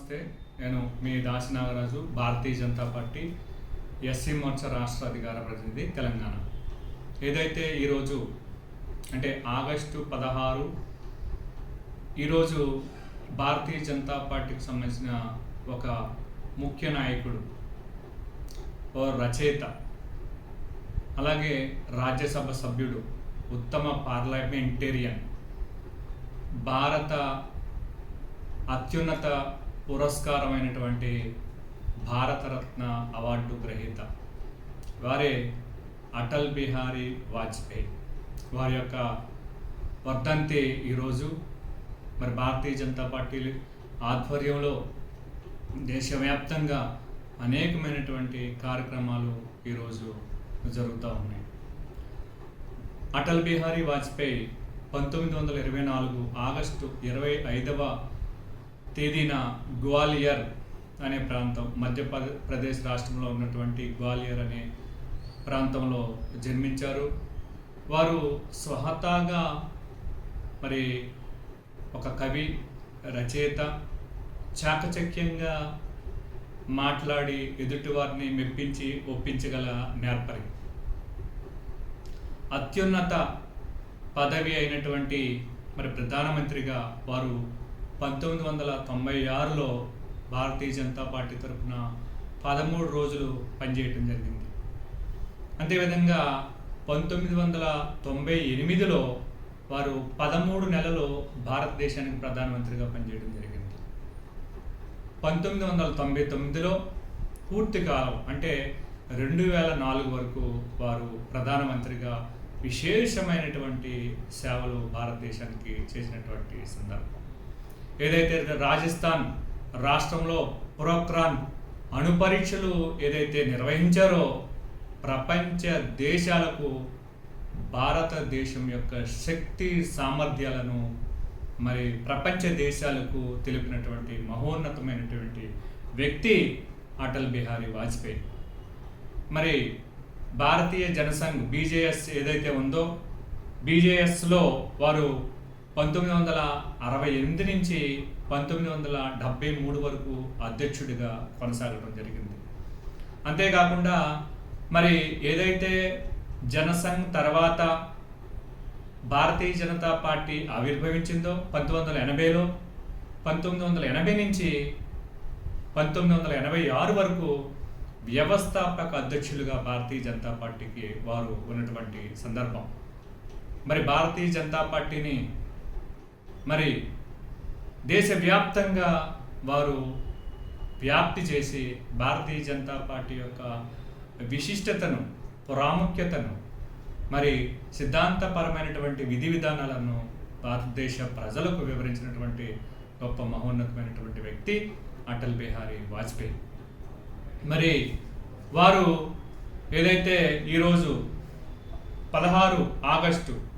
నమస్తే. నేను మీ దాసి నాగరాజు భారతీయ జనతా పార్టీ ఎస్సీ మోర్చా రాష్ట్ర అధికార ప్రతినిధి తెలంగాణ. ఏదైతే ఈరోజు అంటే ఆగస్టు పదహారు ఈరోజు భారతీయ జనతా పార్టీకి సంబంధించిన ఒక ముఖ్య నాయకుడు ఓ రచయిత అలాగే రాజ్యసభ సభ్యుడు ఉత్తమ పార్లమెంటేరియన్ భారత అత్యున్నత పురస్కారమైనటువంటి భారతరత్న అవార్డు గ్రహీత వారే అటల్ బిహారీ వాజ్పేయి. వారి యొక్క వర్ధంతి ఈరోజు. మరి భారతీయ జనతా పార్టీ ఆధ్వర్యంలో దేశవ్యాప్తంగా అనేకమైనటువంటి కార్యక్రమాలు ఈరోజు జరుగుతూ ఉన్నాయి. అటల్ బిహారీ వాజ్పేయి పంతొమ్మిది వందల ఇరవై నాలుగు ఆగస్టు ఇరవై ఐదవ తేదీన గ్వాలియర్ అనే ప్రాంతం మధ్యప్రదేశ్ ప్రదేశ్ రాష్ట్రంలో ఉన్నటువంటి గ్వాలియర్ అనే ప్రాంతంలో జన్మించారు. వారు స్వహతాగా మరి ఒక కవి రచయిత చాకచక్యంగా మాట్లాడి ఎదుటివారిని మెప్పించి ఒప్పించగల నేర్పరి. అత్యున్నత పదవి అయినటువంటి మరి ప్రధానమంత్రిగా వారు పంతొమ్మిది వందల తొంభై ఆరులో భారతీయ జనతా పార్టీ తరఫున పదమూడు రోజులు పనిచేయటం జరిగింది. అంతేవిధంగా పంతొమ్మిది వందల తొంభై ఎనిమిదిలో వారు పదమూడు నెలలు భారతదేశానికి ప్రధానమంత్రిగా పనిచేయడం జరిగింది. పంతొమ్మిది వందల తొంభై తొమ్మిదిలో పూర్తి కాలం అంటే రెండు వేల నాలుగు వరకు వారు ప్రధానమంత్రిగా విశేషమైనటువంటి సేవలు భారతదేశానికి చేసినటువంటి సందర్భం. ఏదైతే రాజస్థాన్ రాష్ట్రంలో ప్రోక్రాన్ అణుపరీక్షలు ఏదైతే నిర్వహించారో ప్రపంచ దేశాలకు భారతదేశం యొక్క శక్తి సామర్థ్యాలను మరి ప్రపంచ దేశాలకు తెలిపినటువంటి మహోన్నతమైనటువంటి వ్యక్తి అటల్ బిహారీ వాజ్పేయి. మరి భారతీయ జనసంఘ్ బీజేఎస్ ఏదైతే ఉందో బీజేఎస్లో వారు పంతొమ్మిది వందల అరవై ఎనిమిది నుంచి పంతొమ్మిది వందల డెబ్బై మూడు వరకు అధ్యక్షుడిగా కొనసాగడం జరిగింది. అంతేకాకుండా మరి ఏదైతే జనసంఘ్ తర్వాత భారతీయ జనతా పార్టీ ఆవిర్భవించిందో పంతొమ్మిది వందల ఎనభైలో పంతొమ్మిది వందల ఎనభై నుంచి పంతొమ్మిది వందల ఎనభై ఆరు వరకు వ్యవస్థాపక అధ్యక్షులుగా భారతీయ జనతా పార్టీకి వారు ఉన్నటువంటి సందర్భం. మరి భారతీయ జనతా పార్టీని మరి దేశవ్యాప్తంగా వారు వ్యాప్తి చేసి భారతీయ జనతా పార్టీ యొక్క విశిష్టతను ప్రాముఖ్యతను మరి సిద్ధాంతపరమైనటువంటి విధి విధానాలను భారతదేశ ప్రజలకు వివరించినటువంటి గొప్ప మహోన్నతమైనటువంటి వ్యక్తి అటల్ బిహారీ వాజ్పేయి. మరి వారు ఏదైతే ఈరోజు పదహారు ఆగస్టు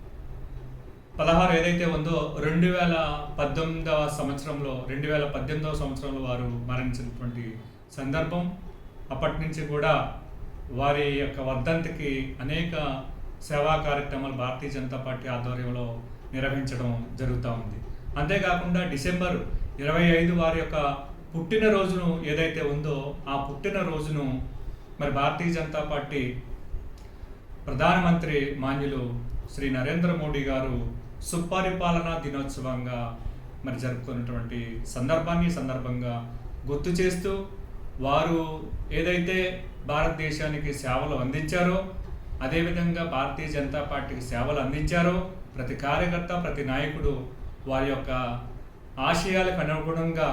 పదహారు ఏదైతే ఉందో రెండు వేల పద్దెనిమిదవ సంవత్సరంలో రెండు వేల పద్దెనిమిదవ సంవత్సరంలో వారు మరణించినటువంటి సందర్భం. అప్పటి నుంచి కూడా వారి యొక్క వర్ధంతికి అనేక సేవా కార్యక్రమాలు భారతీయ జనతా పార్టీ ఆధ్వర్యంలో నిర్వహించడం జరుగుతూ ఉంది. అంతేకాకుండా డిసెంబర్ ఇరవై ఐదు వారి యొక్క పుట్టినరోజును ఏదైతే ఉందో ఆ పుట్టినరోజును మరి భారతీయ జనతా పార్టీ ప్రధానమంత్రి మాన్యులు శ్రీ నరేంద్ర మోడీ గారు సుపరిపాలనా దినోత్సవంగా మరి జరుపుకున్నటువంటి సందర్భాన్ని సందర్భంగా గుర్తు చేస్తూ వారు ఏదైతే భారతదేశానికి సేవలు అందించారో అదేవిధంగా భారతీయ జనతా పార్టీకి సేవలు అందించారో ప్రతి కార్యకర్త ప్రతి నాయకుడు వారి యొక్క ఆశయాలకు అనుగుణంగా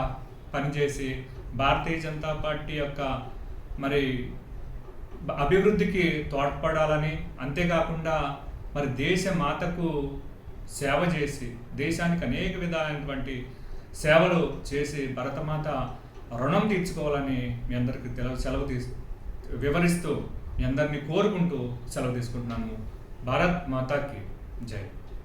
పనిచేసి భారతీయ జనతా పార్టీ యొక్క మరి అభివృద్ధికి తోడ్పడాలని అంతేకాకుండా మరి దేశ మాతకు సేవ చేసి దేశానికి అనేక విధాలైనటువంటి సేవలు చేసి భరతమాత రుణం తీర్చుకోవాలని మీ అందరికీ తెల సెలవు తీసు వివరిస్తూ మీ అందరినీ కోరుకుంటూ సెలవు తీసుకుంటున్నాను భారత్ మాతాకి జై.